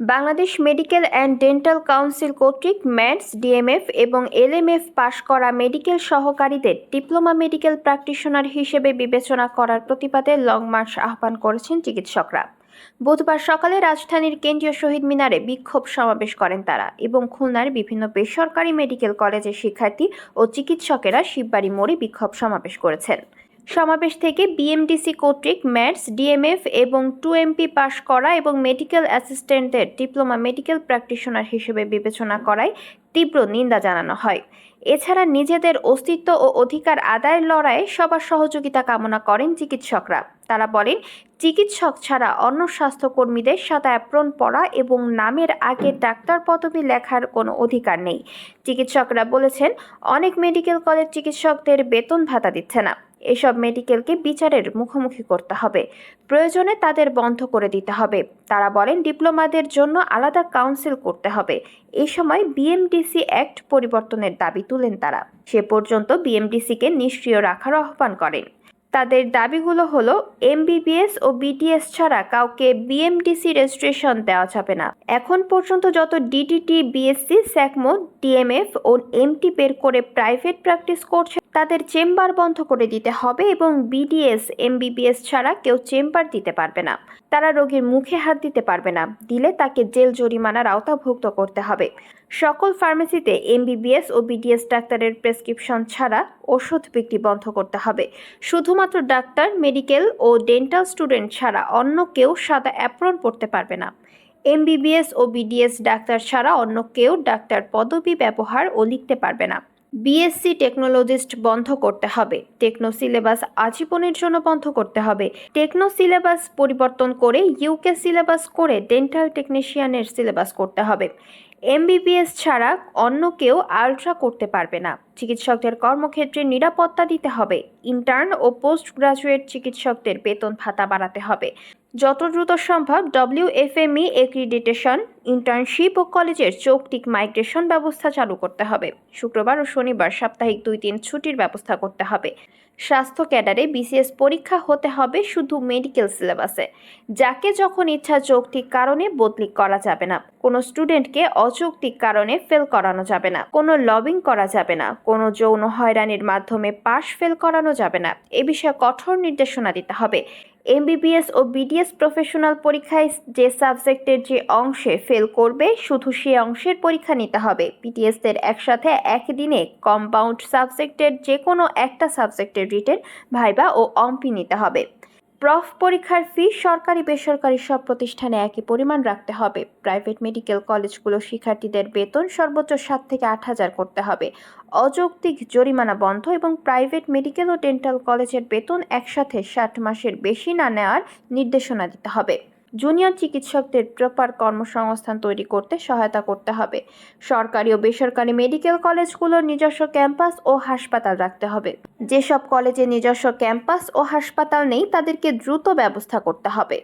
Bangladesh medical and dental council কর্তৃক MATS DMF এবং LMF পাশ করা মেডিকেল সহকারীদের ডিপ্লোমা মেডিকেল প্র্যাকটিশনার হিসেবে বিবেচনা করার প্রতিবাদে লং মার্চ আহ্বান করেছেন চিকিৎসকরা। বুধবার সকালে রাজধানীর কেন্দ্রীয় শহীদ মিনারে বিক্ষোভ সমাবেশ করেন তারা এবং খুলনার বিভিন্ন বেসরকারি মেডিকেল কলেজের শিক্ষার্থী ও চিকিৎসকেরা শিববাড়ি মোড়ে বিক্ষোভ সমাবেশ করেছেন। সমাবেশ থেকে বিএমডিসি কর্তৃক ম্যাটস ডিএমএফ এবং টু এমপি পাশ করা এবং মেডিকেল অ্যাসিস্ট্যান্টদের ডিপ্লোমা মেডিকেল প্র্যাকটিশনার হিসেবে বিবেচনা করায় তীব্র নিন্দা জানানো হয়। এছাড়া নিজেদের অস্তিত্ব ও অধিকার আদায়ের লড়াইয়ে সবার সহযোগিতা কামনা করেন চিকিৎসকরা। তারা বলেন, চিকিৎসক ছাড়া অন্য স্বাস্থ্যকর্মীদের সাদা অ্যাপ্রন পরা এবং নামের আগে ডাক্তার পদবি লেখার কোনো অধিকার নেই। চিকিৎসকরা বলেছেন, অনেক মেডিকেল কলেজ চিকিৎসকদের বেতন ভাতা দিচ্ছে না। এসব মেডিকেলকে বিচারের মুখোমুখি করতে হবে। প্রয়োজনে তাদের বন্ধ করে দিতে হবে। তারা বলেন, ডিপ্লোমাদের জন্য আলাদা কাউন্সিল করতে হবে। এই সময় বিএমডিসি অ্যাক্ট পরিবর্তনের দাবি তুলেন তারা। সে পর্যন্ত বিএমডিসিকে নিষ্ক্রিয় রাখার আহ্বান করেন। তাদের দাবিগুলো হলো, এমবিবিএস ও বিটিএস ছাড়া কাউকে বিএমডিসি রেজিস্ট্রেশন দেওয়া যাবে না। এখন পর্যন্ত যত ডিটিটি, বিএসসি, স্যাকমো, ডিএমএফ ও এমটি বের করে প্রাইভেট প্র্যাকটিস করছে, তাদের চেম্বার বন্ধ করে দিতে হবে এবং বিডিএস এমবিবিএস ছাড়া কেউ চেম্বার দিতে পারবে না। তারা রোগীর মুখে হাত দিতে পারবে না। দিলে তাকে জেল জরিমানার আওতাভুক্ত করতে হবে। সকল ফার্মেসিতে এমবিবিএস ও বিডিএস ডাক্তারের প্রেসক্রিপশন ছাড়া ওষুধ বিক্রি বন্ধ করতে হবে। শুধুমাত্র ডাক্তার, মেডিকেল ও ডেন্টাল স্টুডেন্ট ছাড়া অন্য কেউ সাদা অ্যাপ্রন পড়তে পারবে না। এমবিবিএস ও বিডিএস ডাক্তার ছাড়া অন্য কেউ ডাক্তার পদবি ব্যবহার ও লিখতে পারবে না। বিএসসি টেকনোলজিস্ট বন্ধ করতে হবে। টেকনো সিলেবাস আজীবনের জন্য বন্ধ করতে হবে। টেকনো সিলেবাস পরিবর্তন করে ইউকে সিলেবাস করে ডেন্টাল টেকনিশিয়ানের সিলেবাস করতে হবে। এমবিবিএস ছাড়া অন্য কেউ আলট্রা করতে পারবে না। চিকিৎসকদের কর্মক্ষেত্রে নিরাপত্তা দিতে হবে। ইন্টার্ন ও পোস্ট গ্রাজুয়েট চিকিৎসকদের বেতন ভাতা বাড়াতে হবে। যত দ্রুত সম্ভব ডব্লিউএফএমই এক্রিডিটেশন, ইন্টার্নশিপ ও কলেজের যৌক্তিক মাইগ্রেশন ব্যবস্থা চালু করতে হবে। শুক্রবার ও শনিবার সাপ্তাহিক দুই দিন ছুটির ব্যবস্থা করতে হবে। স্বাস্থ্য ক্যাডারে বিসিএস পরীক্ষা হতে হবে শুধু মেডিকেল সিলেবাসে, যাকে যখন ইচ্ছা যৌক্তিক কারণে বদলি করা যাবে না। কোনো স্টুডেন্টকে অযৌক্তিক কারণে ফেল করানো যাবে না, কোনো লবিং করা যাবে না কোনো যৌন হয়রানির মাধ্যমে পাশ ফেল করানো যাবে না। এ বিষয়ে কঠোর নির্দেশনা দিতে হবে। এমবিবিএস ও বিডিএস প্রফেশনাল পরীক্ষায় যে সাবজেক্টের যে অংশে ফেল করবে, শুধু সে অংশের পরীক্ষা নিতে হবে। পিটিএসদের একসাথে একদিনে কম্পাউন্ড সাবজেক্টের যে কোনো একটা সাবজেক্টের রিটেন ভাইবা ও অম্পি নিতে হবে। প্রফ পরীক্ষার ফি সরকারি বেসরকারি সব প্রতিষ্ঠানে একই পরিমাণ রাখতে হবে। প্রাইভেট মেডিকেল কলেজগুলো শিক্ষার্থীদের বেতন সর্বোচ্চ সাত থেকে আট হাজার করতে হবে। অযৌক্তিক জরিমানা বন্ধ এবং প্রাইভেট মেডিকেল ও ডেন্টাল কলেজের বেতন একসাথে ষাট মাসের বেশি না নেওয়ার নির্দেশনা দিতে হবে। জুনিয়র চিকিৎসকদের প্রপার কর্মসংস্থান তৈরি করতে সহায়তা করতে হবে। সরকারি ও বেসরকারি মেডিকেল কলেজগুলোর নিজস্ব ক্যাম্পাস ও হাসপাতাল রাখতে হবে। যেসব কলেজে নিজস্ব ক্যাম্পাস ও হাসপাতাল নেই, তাদেরকে দ্রুত ব্যবস্থা করতে হবে।